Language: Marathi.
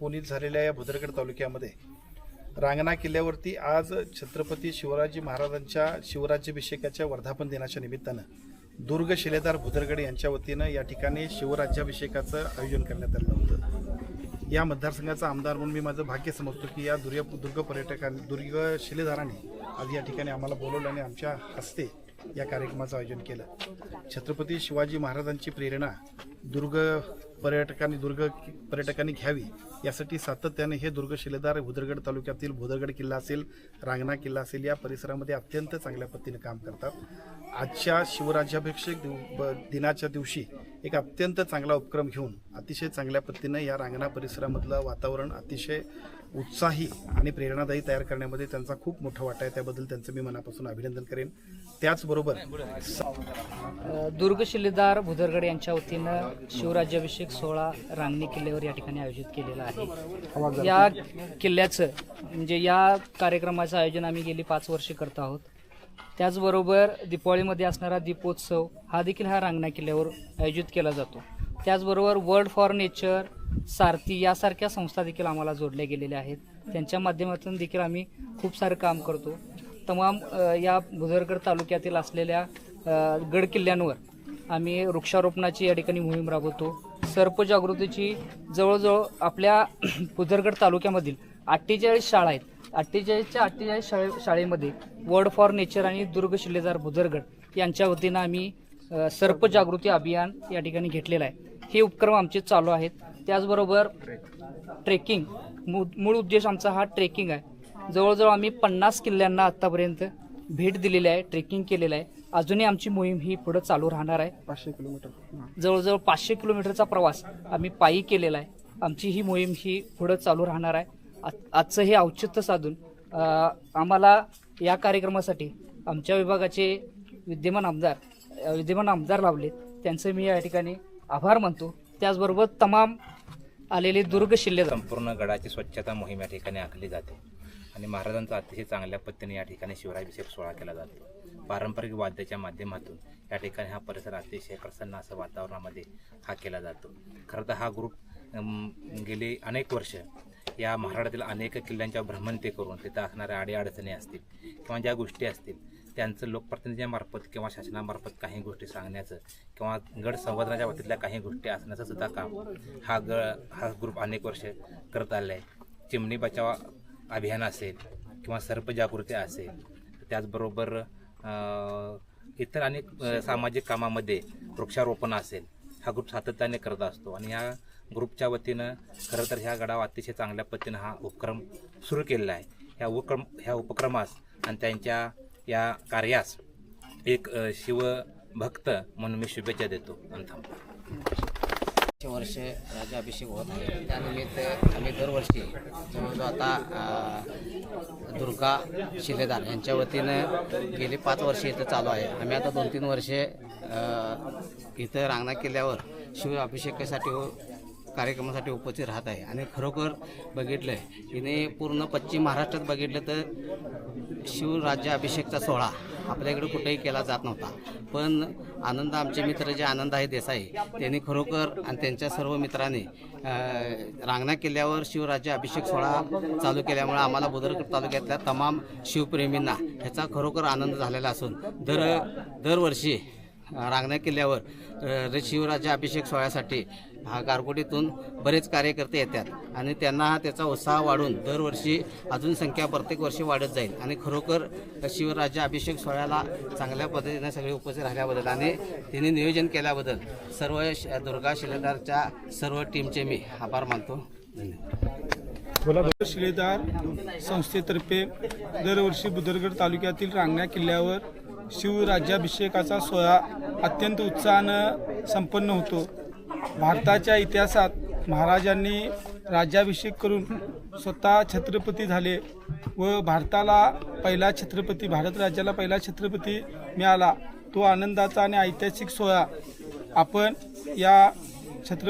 पुनीत झालेल्या या भुदरगड तालुक्यामध्ये. रांगणा किल्ल्यावरती आज छत्रपती शिवराजी महाराजांच्या शिवराज्याभिषेकाच्या वर्धापन दिनाच्या निमित्तानं दुर्ग शिलेदार भुदरगड यांच्या वतीनं या ठिकाणी शिवराज्याभिषेकाचं आयोजन करण्यात आलं होतं. या मतदारसंघाचा आमदार म्हणून मी माझं भाग्य समजतो की या दुर्ग दुर्ग पर्यटकांनी दुर्ग शिलेदारांनी आज या ठिकाणी आम्हाला बोलवलं आणि आमच्या हस्ते या कार्यक्रमाचं आयोजन केलं. छत्रपती शिवाजी महाराजांची प्रेरणा दुर्ग पर्यटकांनी दुर्ग पर्यटकांनी घ्यावी यासाठी सातत्याने हे दुर्ग शिलेदार भुदरगड तालुक्यातील भुदरगड किल्ला असेल रांगणा किल्ला असेल या परिसरामध्ये अत्यंत चांगल्या पद्धतीने काम करतात. आजच्या शिवराज्याभिषेक दिव- ब- दिनाच्या दिवशी एक अत्यंत चांगला उपक्रम घेऊन अतिशय चांगल्या पद्धतीनं या रांगणा परिसरामधलं वातावरण अतिशय उत्साही आणि प्रेरणादायी तयार करण्यामध्ये त्यांचा खूप मोठा वाटा आहे. त्याबद्दल त्यांचं मी मनापासून अभिनंदन करेन. त्याचबरोबर दुर्ग शिलेदार भुदरगड यांच्या वतीनं शिवराज्याभिषेक सोहळा रांगणी किल्ल्यावर या ठिकाणी आयोजित केलेला आहे. या किल्ल्याचं म्हणजे या कार्यक्रमाचं आयोजन आम्ही गेली पाच वर्षे करत आहोत. त्याचबरोबर दीपावळीमध्ये असणारा दीपोत्सव हा देखील हा रांगणा किल्ल्यावर आयोजित केला जातो. त्याचबरोबर वर्ल्ड फॉर नेचर सारथी यासारख्या संस्था देखील आम्हाला जोडल्या गेलेल्या आहेत. त्यांच्या माध्यमातून देखील आम्ही खूप सारं काम करतो. तमाम या भुदरगड तालुक्यातील असलेल्या गड किल्ल्यांवर आम्ही वृक्षारोपणाची या ठिकाणी मोहीम राबवतो. सर्प जागृतीची जवळजवळ आपल्या भुदरगड तालुक्यामधील अठ्ठेचाळीस शाळा आहेत. अठ्ठेचाळीसच्या अठ्ठेचाळीस शाळे शाळेमध्ये वर्ड फॉर नेचर आणि दुर्ग शिलेदार भुदरगड यांच्या वतीनं आम्ही सर्प जागृती अभियान या ठिकाणी घेतलेलं आहे. हे उपक्रम आमचे चालू आहेत. त्याचबरोबर ट्रेकिंग मूळ उद्देश आमचा हा ट्रेकिंग आहे. जवळजवळ आम्ही पन्नास किल्ल्यांना आत्तापर्यंत भेट दिलेली आहे ट्रेकिंग केलेलं आहे. अजूनही आमची मोहीम ही पुढं चालू राहणार आहे. पाचशे किलोमीटर. जवळजवळ पाचशे किलोमीटरचा प्रवास आम्ही पायी केलेला आहे. आमची ही मोहीम ही पुढं चालू राहणार आहे. आजचं हे औचित्य साधून आम्हाला या कार्यक्रमासाठी आमच्या विभागाचे विद्यमान आमदार विद्यमान आमदार लावले त्यांचे मी या ठिकाणी आभार मानतो. त्याचबरोबर तमाम आलेले दुर्ग शिल्ले संपूर्ण गडाची स्वच्छता मोहीम या ठिकाणी आखली जाते. आणि महाराजांचा अतिशय चांगल्या पद्धतीने या ठिकाणी शिवराभिषेक सोहळा केला जातो. पारंपरिक वाद्याच्या माध्यमातून या ठिकाणी हा परिसर अतिशय प्रसन्न असं वातावरणामध्ये हा केला जातो. खरं तर हा ग्रुप गेली अनेक वर्ष या महाराष्ट्रातील अनेक किल्ल्यांच्या भ्रमंती करून तिथं असणाऱ्या अडीअडचणी असतील किंवा ज्या गोष्टी असतील त्यांचं लोकप्रतिनिधींमार्फत किंवा शासनामार्फत काही गोष्टी सांगण्याचं किंवा गड संवर्धनाच्या बाबतीतल्या काही गोष्टी असण्याचं सुद्धा काम हा ग हा ग्रुप अनेक वर्ष करत आलेला आहे चिमणी बचाव अभियान असेल किंवा सर्प जागृती असेल त्याचबरोबर इतर अनेक सामाजिक कामामध्ये वृक्षारोपण असेल हा ग्रुप सातत्याने करत असतो. आणि ह्या ग्रुपच्या वतीनं खरं तर ह्या गडावर अतिशय चांगल्या पद्धतीनं हा उपक्रम सुरू केलेला आहे. ह्या उपक्रम ह्या उपक्रमास आणि त्यांच्या या कार्यास एक शिवभक्त म्हणून मी शुभेच्छा देतो. आणि थांबतो. वर्ष राज्याभिषेक होत आहे. त्यानिमित्त आम्ही दरवर्षी जवळजवळ आता दुर्गा शिलेदार यांच्या वतीनं गेली पाच वर्षे इथं चालू आहे. आम्ही आता दोन तीन वर्षे इथं रांगणा केल्यावर शिव अभिषेकासाठी कार्यक्रमासाठी उपस्थित राहत आहे. आणि खरोखर बघितलं हिने पूर्ण पश्चिम महाराष्ट्रात बघितलं तर शिवराज्याभिषेकचा सोहळा आपल्याकडे कुठेही केला जात नव्हता. पण आनंद आमचे मित्र जे आनंद आहे देसाई त्यांनी खरोखर आणि त्यांच्या सर्व मित्रांनी रांगणा किल्ल्यावर शिवराज्य अभिषेक सोहळा चालू केल्यामुळे आम्हाला बुदरगड तालुक्यातल्या तमाम शिवप्रेमींना ह्याचा खरोखर आनंद झालेला असून दर दरवर्षी रांगण्या रांगणा किल्ल्यावर शिवराज्य अभिषेक सोहळ्यासाठी हा गारगोटीतून बरेच कार्यकर्ते येतात आणि त्यांना त्याचा उत्साह वाढून दरवर्षी अजून संख्या प्रत्येक वर्षी वाढत जाईल. आणि खरोखर शिवराज्य अभिषेक सोहळ्याला चांगल्या पद्धतीने सगळे उपस्थित राहिल्याबद्दल आणि तिने नियोजन केल्याबद्दल सर्व श- दुर्गा शिलेदारच्या सर्व टीमचे मी आभार मानतो. धन्यवाद. शिलेदार संस्थेतर्फे दरवर्षी बुदरगड तालुक्यातील रांगणा किल्ल्यावर शिवराज्याभिषेकाचा सोहळा अत्यंत उत्साहानं संपन्न होतो. भारताच्या इतिहासात महाराजांनी राज्याभिषेक करून स्वतः छत्रपती झाले व भारताला पहिला छत्रपती भारत राज्याला पहिला छत्रपती मिळाला. तो आनंदाचा आणि ऐतिहासिक सोहळा. आपण या छत्र